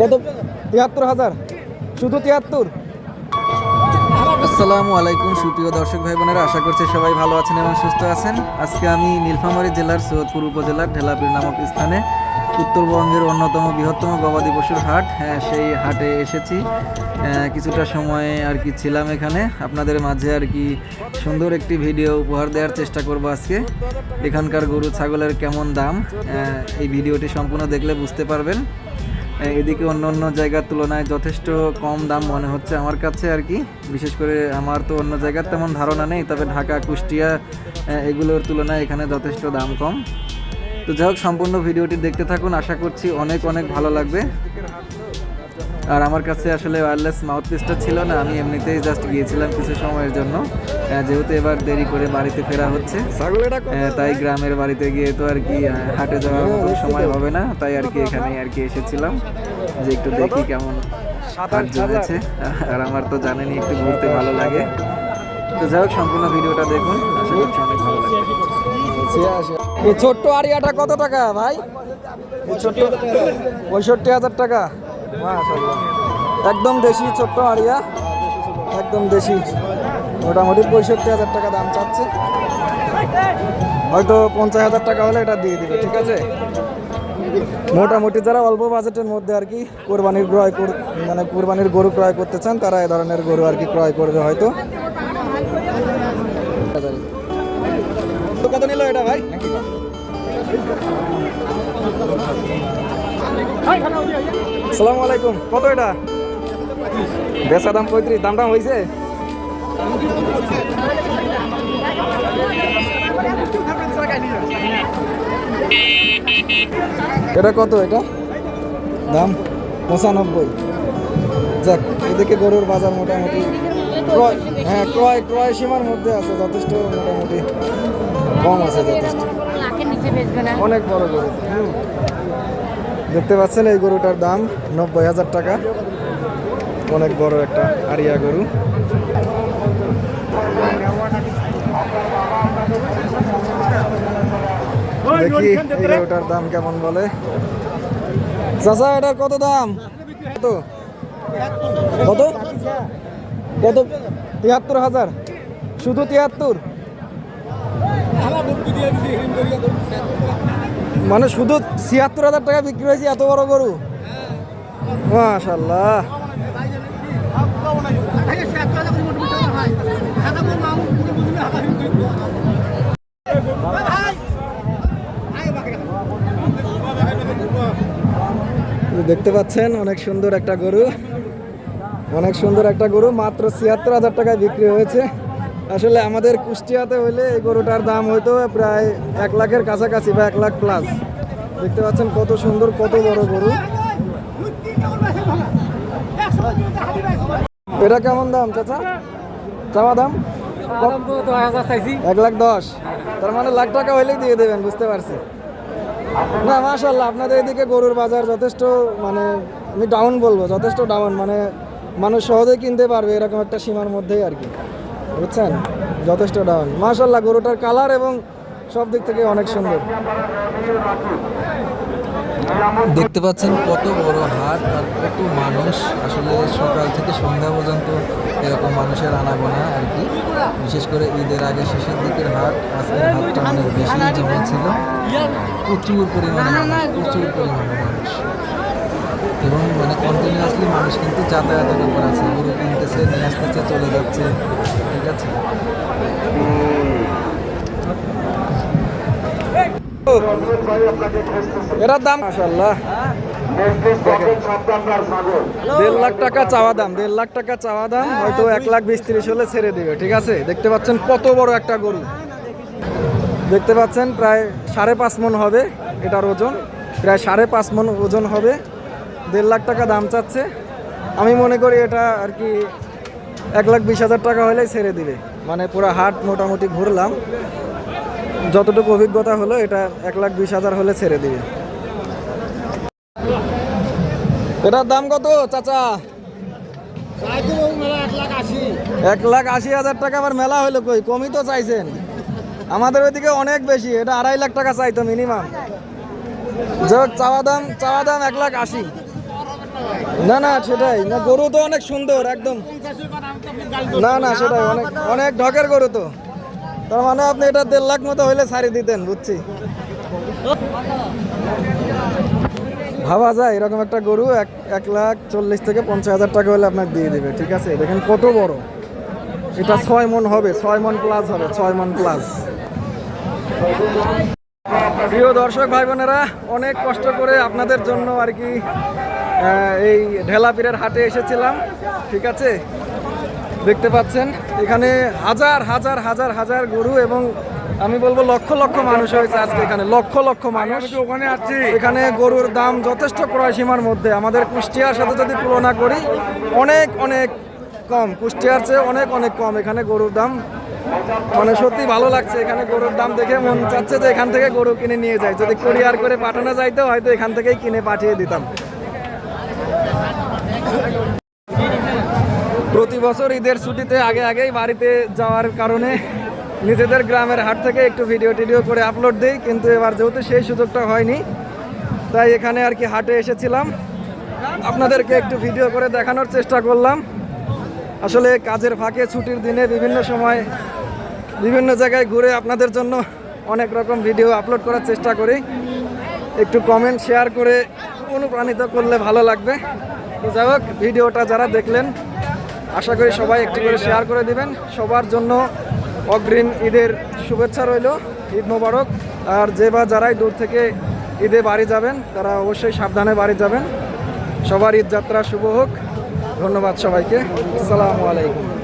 কত? তিয়াত্তর হাজার। শুধু তিয়াত্তর? আসসালামু আলাইকুম, সুপ্রিয় দর্শক ভাই বোনেরা আশা করছি সবাই ভালো আছেন এবং সুস্থ আছেন। আজকে আমি নীলফামারী জেলার সৈয়দপুর উপজেলার ঢেলাপির নামক স্থানে উত্তরবঙ্গের অন্যতম বৃহত্তম গবাদি পশুর হাট। হ্যাঁ সেই হাটে এসেছি। কিছুটা সময় আর কি ছিলাম এখানে। আপনাদের মাঝে আর কি সুন্দর একটি ভিডিও উপহার দেওয়ার চেষ্টা করব আজকে। এখানকার গরু, ছাগলের কেমন দাম? এই ভিডিওটি সম্পূর্ণ দেখলে বুঝতে পারবেন। এদিকে অন্য অন্য জায়গার তুলনায় যথেষ্ট কম দাম মনে হচ্ছে আমার কাছে আর কি। বিশেষ করে আমার তো অন্য জায়গার তেমন ধারণা নেই, তবে ঢাকা, কুষ্টিয়া এগুলোর তুলনায় এখানে যথেষ্ট দাম কম। তো যাই হোক সম্পূর্ণ ভিডিওটি দেখতে থাকুন। আশা করছি অনেক অনেক ভালো লাগবে। আর আমার কাছে আসলে ওয়্যারলেস মাউথ পিসটা ছিল না আমি এমনিতেই জাস্ট গিয়েছিলাম কিছু সময়ের জন্য। যেহেতু এবার দেরি করে বাড়িতে ফেরা হচ্ছে তাই গ্রামের বাড়িতে গিয়ে তো আর কি হাটে যাওয়ার মতো সময় হবে না তাই আর কি এখানে আর কি এসেছিলাম। যে একটু দেখি কেমন হাট জমেছে আর আমার তো জানেনই একটু ঘুরতে ভালো লাগে। তো যাই হোক, সম্পূর্ণ ভিডিওটা দেখুন। আশা করছি অনেক ভালো লাগবে। এই ছোট্ট আরিয়াটা কত টাকা, ভাই? ছোট্ট পঁয়ষট্টি হাজার টাকা। একদম দেশি ছোট্ট আরিয়া একদম দেশি। মোটামুটি পঁয়ষট্টি হাজার টাকা দাম চাচ্ছে। হয়তো পঞ্চাশ হাজার টাকা হলে এটা দিয়ে দিবে, ঠিক আছে? মোটামুটি যারা অল্প বাজেটের মধ্যে আর কি কোরবানির ক্রয় কর- মানে কোরবানির গরু ক্রয় করতে চান, তারা এ ধরনের গরু আর কি ক্রয় করবে হয়তো। কত নিল এটা ভাই? আসসালামু আলাইকুম, কত এটা? বেচা দাম পঁয়ত্রিশ দাম দাম হয়েছে এটা কত এটা? দাম পঁচানব্বই। যাক, এদিকে গরুর বাজার মোটামুটি ক্রয় হ্যাঁ ক্রয় ক্রয় সীমার মধ্যে আছে যথেষ্ট মোটামুটি কম আছে যথেষ্ট। অনেক বড় গরু। দেখতে পাচ্ছেন এই গরুটার দাম নব্বই হাজার টাকা। অনেক বড় একটা আরিয়া গরু। দেখি এই গরুটার দাম কেমন বলে। চাচা এটার কত দাম? কত? কত? কত? তিয়াত্তর হাজার। শুধু তিয়াত্তর? মানে শুধু ছিয়াত্তর হাজার টাকা বিক্রি হয়েছে এত বড় গরু? মাশাল্লাহ। দেখতে পাচ্ছেন, অনেক সুন্দর একটা গরু। অনেক সুন্দর একটা গরু মাত্র ছিয়াত্তর হাজার টাকায় বিক্রি হয়েছে। আসলে আমাদের কুষ্টিয়াতে হইলে এই গরুটার দাম হয়তো প্রায় এক লাখের কাছাকাছি বা এক লাখ প্লাস দেখতে পাচ্ছেন কত সুন্দর কত বড় গরু। এটা কেমন দাম চাচা? চাওয়া দাম? এক লাখ দশ। তার মানে লাখ টাকা হইলেই দিয়ে দেবেন বুঝতে পারছি। না মাশাল্লাহ আপনাদের এদিকে গরুর বাজার যথেষ্ট মানে আমি ডাউন বলব যথেষ্ট ডাউন মানে মানুষ সহজেই কিনতে পারবে এরকম একটা সীমার মধ্যেই আর কি। বুঝছেন? যথেষ্ট ডাউন মাশাল্লাহ গরুটার কালার এবং সব দিক থেকে অনেক সুন্দর। দেখতে পাচ্ছেন কত বড় হাট আর কত মানুষ আসলে সকাল থেকে সন্ধ্যা পর্যন্ত এরকম মানুষের আনাগোনা আর কি। বিশেষ করে ঈদের আগে শেষের দিকের হাট, আজকের হাটটা অনেক বেশি জমা ছিল। প্রচুর পরিমাণে প্রচুর পরিমাণে মানুষ। এবং মানে কন্টিনিউয়াসলি মানুষ কিন্তু যাতায়াতের উপর আছে। গরু কিনতেছে, নিয়ে আসতেছে, চলে যাচ্ছে। ঠিক আছে? এটার দাম মাশাল্লাহ দেড় লাখ টাকা চাওয়া দাম, দেড় লাখ টাকা চাওয়া দাম, হয়তো এক লাখ বিশ তিরিশ হলে ছেড়ে দিবে, ঠিক আছে? দেখতে পাচ্ছেন কত বড় একটা গরু। দেখতে পাচ্ছেন প্রায় সাড়ে পাঁচ মন হবে এটার ওজন। প্রায় সাড়ে পাঁচ মন ওজন হবে। দেড় লাখ টাকা দাম চাচ্ছে। আমি মনে করি এটা আর কি এক লাখ বিশ হাজার টাকা হলেই ছেড়ে দিবে। মানে পুরো হাট মোটামুটি ঘুরলাম। যতটুকু অভিজ্ঞতা হলো, এটা এক লাখ বিশ হাজার হলে ছেড়ে দিবে। এটার দাম কত, চাচা? এক লাখ আশি হাজার টাকা আবার মেলা হলো কই? কমই তো চাইছেন। আমাদের ওইদিকে অনেক বেশি, এটা আড়াই লাখ টাকা চাইতো মিনিমাম যাই চাওয়া দাম চাওয়া দাম এক লাখ আশি। না না, সেটাই। না, গরু তো অনেক সুন্দর, একদম। না না, সেটাই, অনেক অনেক ঢকের গরু তো। তার মানে আপনি এটা দেড় লাখ মতো হইলে ছাড়ি দিতেন, বুঝছি। ভাবা যায়, এরকম একটা গরু এক এক লাখ চল্লিশ থেকে পঞ্চাশ হাজার টাকা হলে আপনাকে দিয়ে দেবে, ঠিক আছে? দেখেন কত বড়। এটা ছয় মন হবে, ছয় মন প্লাস হবে, ছয় মন প্লাস প্রিয় দর্শক ভাই বোনেরা অনেক কষ্ট করে আপনাদের জন্য আর কি এই ঢেলাপিরের হাটে এসেছিলাম ঠিক আছে? দেখতে পাচ্ছেন এখানে হাজার হাজার হাজার হাজার গরু এবং আমি বলব লক্ষ লক্ষ মানুষ হয়েছে আজকে এখানে লক্ষ লক্ষ মানুষ। ওখানে আছি। এখানে গরুর দাম যথেষ্ট ক্রয় সীমার মধ্যে আমাদের কুষ্টিয়ার সাথে যদি তুলনা করি অনেক অনেক কম কুষ্টিয়ার চেয়ে অনেক অনেক কম এখানে গরুর দাম। মানে সত্যি ভালো লাগছে এখানে গরুর দাম দেখে মন চাচ্ছে যে এখান থেকে গরু কিনে নিয়ে যায় যদি কুরিয়ার করে পাঠানো যাইতো হয়তো এখান থেকেই কিনে পাঠিয়ে দিতাম। প্রতি বছর ঈদের ছুটিতে আগে আগেই বাড়িতে যাওয়ার কারণে নিজেদের গ্রামের হাট থেকে একটু ভিডিও টিডিও করে আপলোড দিই, কিন্তু এবার যেহেতু সেই সুযোগটা হয়নি, তাই এখানে আর কি হাটে এসেছিলাম। আপনাদেরকে একটু ভিডিও করে দেখানোর চেষ্টা করলাম। আসলে কাজের ফাঁকে ছুটির দিনে বিভিন্ন সময় বিভিন্ন জায়গায় ঘুরে আপনাদের জন্য অনেক রকম ভিডিও আপলোড করার চেষ্টা করি। একটু কমেন্ট শেয়ার করে অনুপ্রাণিত করলে ভালো লাগবে। যাই হোক, ভিডিওটা যারা দেখলেন, আশা করি সবাই একটি করে শেয়ার করে দিবেন। সবার জন্য অগ্রিম ঈদের শুভেচ্ছা রইল, ঈদ মোবারক। আর যে বা যারাই দূর থেকে ঈদে বাড়ি যাবেন, তারা অবশ্যই সাবধানে বাড়ি যাবেন। সবার ঈদ যাত্রা শুভ হোক। ধন্যবাদ সবাইকে। আসসালামু আলাইকুম।